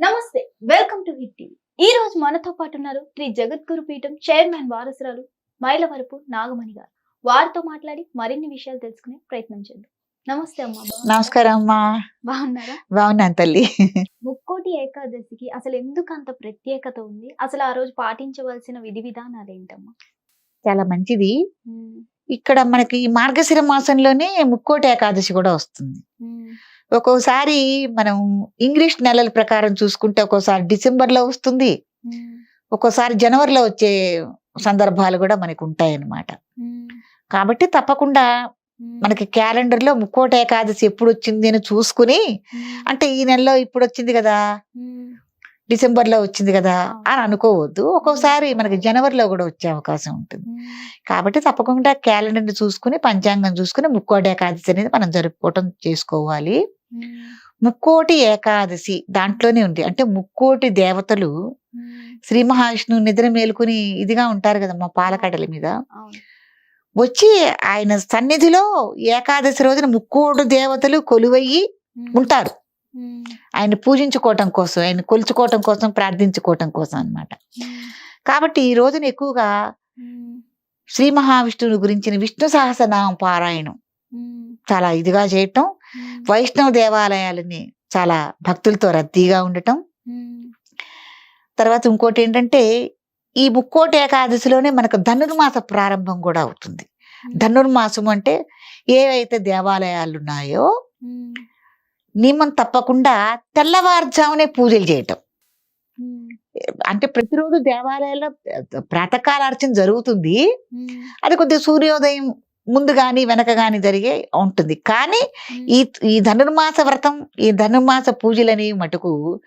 నమస్తే welcome to hit TV ఈ రోజు మనతో పాటు ఉన్నారు శ్రీ జగద్గురు పీఠం చైర్మన్ వారసురాలు మైలవరపు నాగమణి గారు. వారితో మాట్లాడి మరిన్ని విషయాలు తెలుసుకునే ప్రయత్నం చేద్దాం. నమస్తే అమ్మా? నమస్కారం అమ్మా. బాగున్నారా? బాగున్నాను తల్లి. ముక్కోటి ఏకాదశికి అసలు ఎందుకు అంత ప్రత్యేకత ఉంది? అసలు ఆ రోజు పాటించవలసిన విధి విధానాలు ఏంటమ్మా? చాలా మంచిది. ఇక్కడ మనకి మార్గశిర మాసంలోనే ముక్కోటి ఏకాదశి కూడా వస్తుంది. ఒక్కోసారి మనం ఇంగ్లీష్ నెలల ప్రకారం చూసుకుంటే ఒక్కోసారి డిసెంబర్లో వస్తుంది ఒక్కోసారి జనవరిలో వచ్చే సందర్భాలు కూడా మనకు ఉంటాయి అన్నమాట ఉమ్, కాబట్టి తప్పకుండా మనకి క్యాలెండర్లో ముక్కోటి ఏకాదశి ఎప్పుడు వచ్చింది అని చూసుకుని అంటే ఈ నెలలో ఇప్పుడు వచ్చింది కదా. ఉమ్, డిసెంబర్లో వచ్చింది కదా. అని అనుకోవద్దు. ఒక్కోసారి మనకి జనవరిలో కూడా వచ్చే అవకాశం ఉంటుంది. కాబట్టి తప్పకుండా క్యాలెండర్ని చూసుకుని పంచాంగం చూసుకుని ముక్కోటి ఏకాదశి అనేది మనం జరుపుకోవటం చేసుకోవాలి. ముక్కోటి ఏకాదశి దాంట్లోనే ఉంది. అంటే ముక్కోటి దేవతలు శ్రీ మహావిష్ణువు నిద్ర మేలుకుని ఇదిగా ఉంటారు కదమ్మా పాలకడల మీద. వచ్చి ఆయన సన్నిధిలో ఏకాదశి రోజున ముక్కోటి దేవతలు కొలువయ్యి ఉంటారు. ఆయన పూజించుకోవటం కోసం ఆయన కొలుచుకోవటం కోసం ప్రార్థించుకోవటం కోసం అన్నమాట. ఉమ్, కాబట్టి ఈ రోజున ఎక్కువగా శ్రీ మహావిష్ణువుని గురించిన విష్ణు సహస్రనామ పారాయణం చాలా ఇదిగా చేయటం వైష్ణవ దేవాలయాలని చాలా భక్తులతో రద్దీగా ఉండటం. తర్వాత ఇంకోటి ఏంటంటే ఈ ముక్కోటి ఏకాదశిలోనే మనకు ధనుర్మాస ప్రారంభం కూడా అవుతుంది. ధనుర్మాసం అంటే ఏవైతే దేవాలయాలు ఉన్నాయో నియమం తప్పకుండా తెల్లవారుజామునే పూజలు చేయటం. అంటే ప్రతిరోజు దేవాలయాల్లో ప్రాతకాల అర్చన జరుగుతుంది. అది కొద్దిగా సూర్యోదయం ముందు గాని వెనక గాని జరిగే ఉంటుంది. కానీ ఈ ఈ ధనుర్మాస వ్రతం ఈ ధనుర్మాస పూజలు అనేవి మటుకు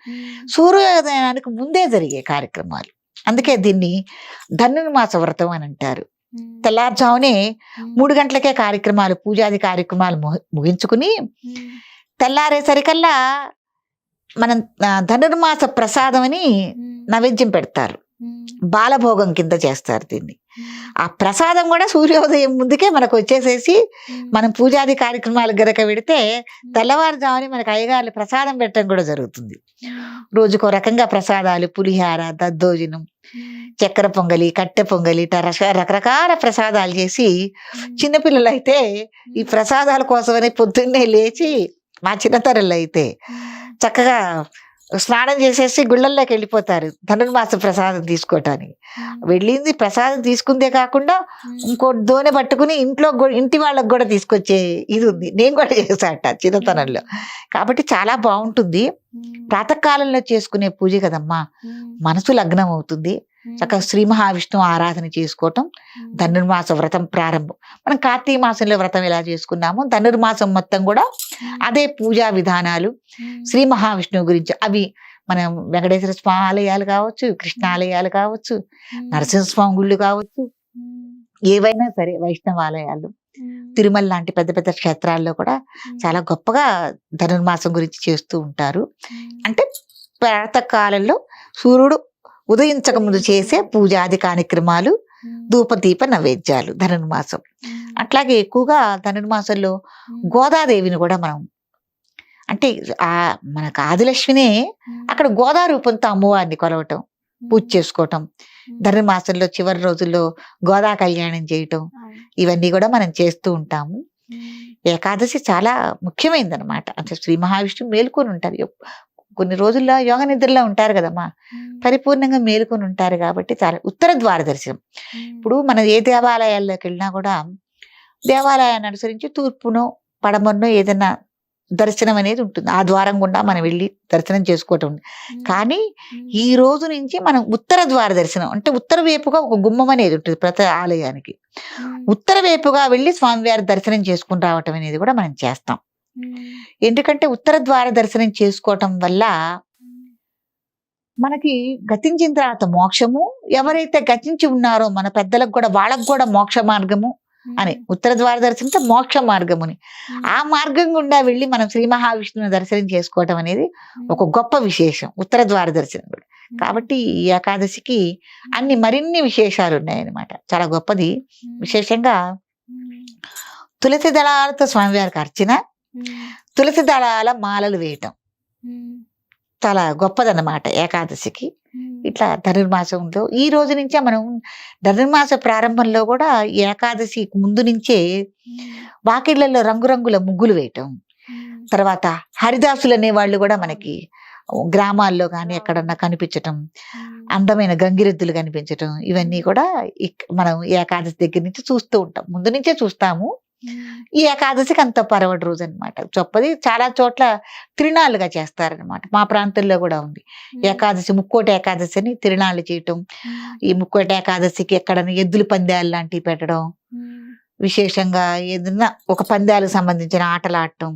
సూర్యోదయానికి ముందే జరిగే కార్యక్రమాలు. అందుకే దీన్ని ధనుర్మాస వ్రతం అని అంటారు. తెల్లారుజామునే మూడు గంటలకే కార్యక్రమాలు పూజాది కార్యక్రమాలు ము- ముగించుకుని తెల్లారేసరికల్లా మనం ధనుర్మాస ప్రసాదం అని నైవేద్యం పెడతారు. బాలభోగం కింద చేస్తారు దీన్ని. ఆ ప్రసాదం కూడా సూర్యోదయం ముందుకే మనకు వచ్చేసేసి మనం పూజాది కార్యక్రమాలు గనక పెడితే తెల్లవారుజాముని మనకు అయ్యగారులు ప్రసాదం పెట్టడం కూడా జరుగుతుంది. రోజుకో రకంగా ప్రసాదాలు పులిహార దద్దోజనం చక్కెర పొంగలి కట్టె పొంగలి ఇట్లా రకరకాల ప్రసాదాలు చేసి చిన్నపిల్లలు అయితే ఈ ప్రసాదాల కోసమని పొద్దున్నే లేచి మా చిన్నతరలు అయితే చక్కగా స్నానం చేసేసి గుళ్ళల్లోకి వెళ్ళిపోతారు ధనుర్మాస ప్రసాదం తీసుకోవటానికి వెళ్ళింది ప్రసాదం తీసుకుందే కాకుండా ఇంకో దోనె పట్టుకుని ఇంట్లో ఇంటి వాళ్ళకి కూడా తీసుకొచ్చే ఇది ఉంది. నేను కూడా చేశాట చిన్నతనంలో. కాబట్టి చాలా బాగుంటుంది. ప్రాతకాలంలో చేసుకునే పూజ కదమ్మా. మనసు లగ్నం అవుతుంది చక్కగా శ్రీ మహావిష్ణువు ఆరాధన చేసుకోవటం ధనుర్మాస వ్రతం ప్రారంభం. మనం కార్తీక మాసంలో వ్రతం ఎలా చేసుకున్నామో ధనుర్మాసం మొత్తం కూడా అదే పూజా విధానాలు. శ్రీ మహావిష్ణువు గురించి అవి మనం వెంకటేశ్వర స్వామి ఆలయాలు కావచ్చు కృష్ణ ఆలయాలు కావచ్చు నరసింహస్వామి గుళ్ళు కావచ్చు ఏవైనా సరే వైష్ణవ ఆలయాలు. తిరుమల లాంటి పెద్ద పెద్ద క్షేత్రాల్లో కూడా చాలా గొప్పగా ధనుర్మాసం గురించి చేస్తూ ఉంటారు. అంటే ప్రాతకాలంలో సూర్యుడు ఉదయించక ముందు చేసే పూజాది కార్యక్రమాలు ధూపదీప నైవేద్యాలు ధనుర్మాసం. అట్లాగే ఎక్కువగా ధనుర్మాసంలో గోదాదేవిని కూడా మనం అంటే ఆ మనకు ఆదిలక్ష్మినే అక్కడ గోదా రూపంతో అమ్మవారిని కొలవటం పూజ చేసుకోవటం ధనుర్మాసంలో చివరి రోజుల్లో గోదా కళ్యాణం చేయటం ఇవన్నీ కూడా మనం చేస్తూ ఉంటాము. ఏకాదశి చాలా ముఖ్యమైనది అనమాట అంటే శ్రీ మహావిష్ణువు మేలుకొని ఉంటారు. కొన్ని రోజుల్లో యోగ నిద్రలో ఉంటారు కదమ్మా. పరిపూర్ణంగా మేలుకొని ఉంటారు కాబట్టి చాలా ఉత్తర ద్వార దర్శనం. ఇప్పుడు మన ఏ దేవాలయాల్లోకి వెళ్ళినా కూడా దేవాలయాన్ని అనుసరించి తూర్పునో పడమరనో ఏదైనా దర్శనం అనేది ఉంటుంది. ఆ ద్వారం గుండా మనం వెళ్ళి దర్శనం చేసుకోవటం కానీ ఈ రోజు నుంచి మనం ఉత్తర ద్వార దర్శనం అంటే ఉత్తర వైపుగా ఒక గుమ్మం అనేది ఉంటుంది ప్రతి ఆలయానికి. ఉత్తర వైపుగా వెళ్ళి స్వామివారి దర్శనం చేసుకుని రావటం అనేది కూడా మనం చేస్తాం. ఎందుకంటే ఉత్తర ద్వార దర్శనం చేసుకోవటం వల్ల మనకి గతించిన తర్వాత మోక్షము ఎవరైతే గతించి ఉన్నారో మన పెద్దలకు కూడా వాళ్ళకు కూడా మోక్ష మార్గము అని ఉత్తర ద్వార దర్శనంతో మోక్ష మార్గముని. ఆ మార్గం గుండా వెళ్ళి మనం శ్రీ మహావిష్ణువుని దర్శనం చేసుకోవటం అనేది ఒక గొప్ప విశేషం ఉత్తర ద్వార దర్శనం కూడా. కాబట్టి ఈ ఏకాదశికి అన్ని మరిన్ని విశేషాలు ఉన్నాయన్నమాట. చాలా గొప్పది. విశేషంగా తులసి దళాలతో స్వామివారికి అర్చన తులసి దళాల మాలలు వేయటం. చాలా గొప్పదన్నమాట ఏకాదశికి. ఇట్లా ధనుర్మాసంలో ఈ రోజు నుంచే మనం ధనుర్మాస ప్రారంభంలో కూడా ఏకాదశి ముందు నుంచే వాకిళ్ళలో రంగురంగుల ముగ్గులు వేయటం. తర్వాత హరిదాసులు అనే వాళ్ళు కూడా మనకి గ్రామాల్లో కానీ ఎక్కడన్నా కనిపించటం అందమైన గంగిరెద్దులు కనిపించటం ఇవన్నీ కూడా మనం ఏకాదశి దగ్గర నుంచి చూస్తూ ఉంటాం. ముందు నుంచే చూస్తాము. ఈ ఏకాదశికి అంత పరవడి రోజు అనమాట చొప్పది చాలా చోట్ల తిరునాళ్ళుగా చేస్తారనమాట మా ప్రాంతంలో కూడా ఉంది. ఏకాదశి ముక్కోటి ఏకాదశి అని తిరునాళ్ళు చేయటం ఈ ముక్కోటి ఏకాదశికి ఎక్కడైనా ఎద్దుల పందాలు లాంటివి పెట్టడం విశేషంగా ఏదన్నా ఒక పందాలకు సంబంధించిన ఆటలు ఆడటం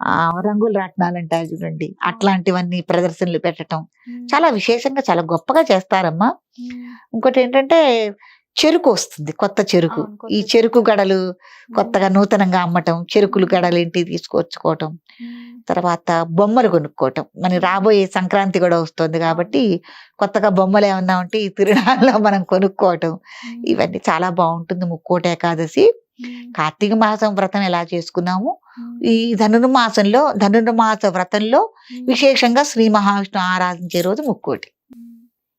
ఆ రంగుల రాట్నాలు అంటారు చూడండి అట్లాంటివన్నీ ప్రదర్శనలు పెట్టడం చాలా విశేషంగా చాలా గొప్పగా చేస్తారమ్మా. ఇంకోటి ఏంటంటే చెరుకు వస్తుంది కొత్త చెరుకు. ఈ చెరుకు. గడలు కొత్తగా నూతనంగా అమ్మటం చెరుకులు గడలు ఇంటికి తీసుకొచ్చుకోవటం తర్వాత బొమ్మలు కొనుక్కోవటం. మన రాబోయే సంక్రాంతి కూడా వస్తుంది కాబట్టి కొత్తగా బొమ్మలు ఏమన్నా ఉంటే ఈ తిరునాళ్ళలో మనం కొనుక్కోవటం. ఇవన్నీ చాలా బాగుంటుంది. ముక్కోటి ఏకాదశి కార్తీక మాసం వ్రతం ఎలా చేసుకున్నాము? ఈ ధనుర్మాసంలో ధనుర్మాస వ్రతంలో విశేషంగా శ్రీ మహావిష్ణు ఆరాధించే రోజు ముక్కోటి.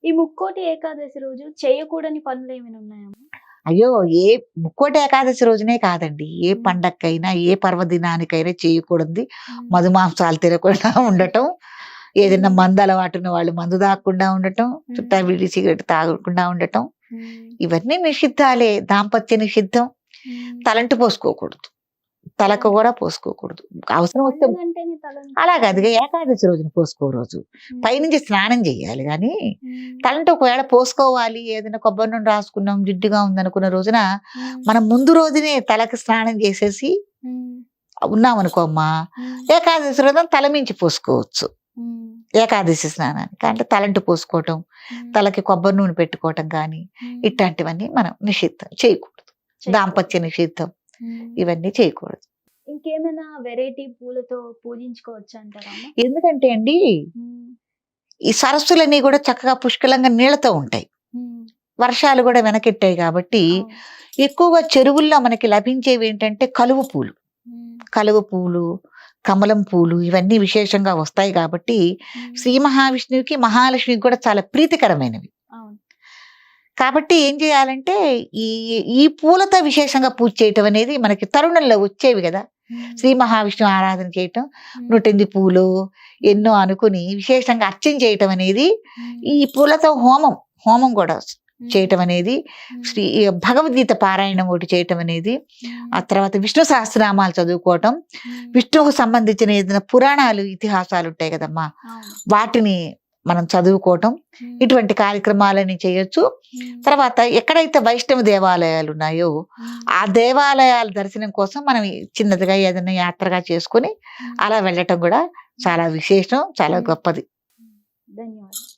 ఈ ముక్కోటి ఏకాదశి రోజు చేయకూడని పనులు ఏమైనా ఉన్నాయమ్మా అయ్యో ఏ ముక్కోటి ఏకాదశి రోజునే కాదండి. ఏ పండక్కైనా ఏ పర్వదినానికైనా చేయకూడదు. మధుమాంసాలు తినకుండా ఉండటం ఏదైనా మందు అలవాటు ఉన్న వాళ్ళు మందు తాగకుండా ఉండటం చుట్టా విడి సిగరెట్ తాగకుండా ఉండటం. ఇవన్నీ నిషిద్ధాలే. దాంపత్య నిషిద్ధం. తలంటు పోసుకోకూడదు. తలకు కూడా పోసుకోకూడదు. అవసరం వస్తే. అలా కాదు ఏకాదశి రోజున పోసుకో రోజు. పైనుంచి స్నానం చేయాలి కానీ తలంటు ఒకవేళ పోసుకోవాలి ఏదైనా కొబ్బరి నూనె రాసుకున్నాం జిడ్డుగా ఉందనుకున్న రోజున మనం ముందు రోజునే తలకి స్నానం చేసేసి ఉన్నాం అనుకో అమ్మా ఏకాదశి రోజున తల మించి పోసుకోవచ్చు. ఏకాదశి స్నానానికి అంటే తలంటు పోసుకోవటం తలకి కొబ్బరి నూనె పెట్టుకోవటం కానీ ఇట్లాంటివన్నీ మనం నిషిద్ధం చేయకూడదు. దాంపత్య నిషిద్ధం. ఇవన్నీ చేయకూడదు. ఇంకేమైనా వెరైటీ పూలతో పూజించుకోవచ్చు అంటారా? ఎందుకంటే అండి ఈ సరస్సులన్నీ కూడా చక్కగా పుష్కలంగా నీళ్ళతో ఉంటాయి. వర్షాలు కూడా వెనకెట్టాయి కాబట్టి. ఎక్కువగా చెరువుల్లో మనకి లభించేవి ఏంటంటే కలువ పూలు. కలువ పూలు కమలం పూలు ఇవన్నీ విశేషంగా వస్తాయి కాబట్టి శ్రీ మహావిష్ణువుకి మహాలక్ష్మికి కూడా చాలా ప్రీతికరమైనవి. కాబట్టి ఏం చేయాలంటే ఈ ఈ పూలతో విశేషంగా పూజ చేయటం అనేది మనకి తరుణంలో వచ్చేవి కదా. శ్రీ మహావిష్ణు ఆరాధన చేయటం నూటెనిమిది పూలు ఎన్నో అనుకుని విశేషంగా అర్చన చేయటం అనేది ఈ పూలతో హోమం హోమం కూడా చేయటం అనేది శ్రీ భగవద్గీత పారాయణం ఒకటి చేయటం అనేది ఆ తర్వాత విష్ణు సహస్రనామాలు చదువుకోవటం విష్ణువుకు సంబంధించిన ఏదైనా పురాణాలు ఇతిహాసాలు ఉంటాయి కదమ్మా. వాటిని మనం చదువుకోవటం ఉమ్, ఇటువంటి కార్యక్రమాలని చేయొచ్చు. ఉమ్, తర్వాత ఎక్కడైతే వైష్ణవ దేవాలయాలు ఉన్నాయో ఉమ్, ఆ దేవాలయాల దర్శనం కోసం మనం చిన్నదిగా ఏదైనా యాత్రగా చేసుకుని అలా వెళ్ళటం కూడా చాలా విశేషం చాలా గొప్పది. ధన్యవాదాలు.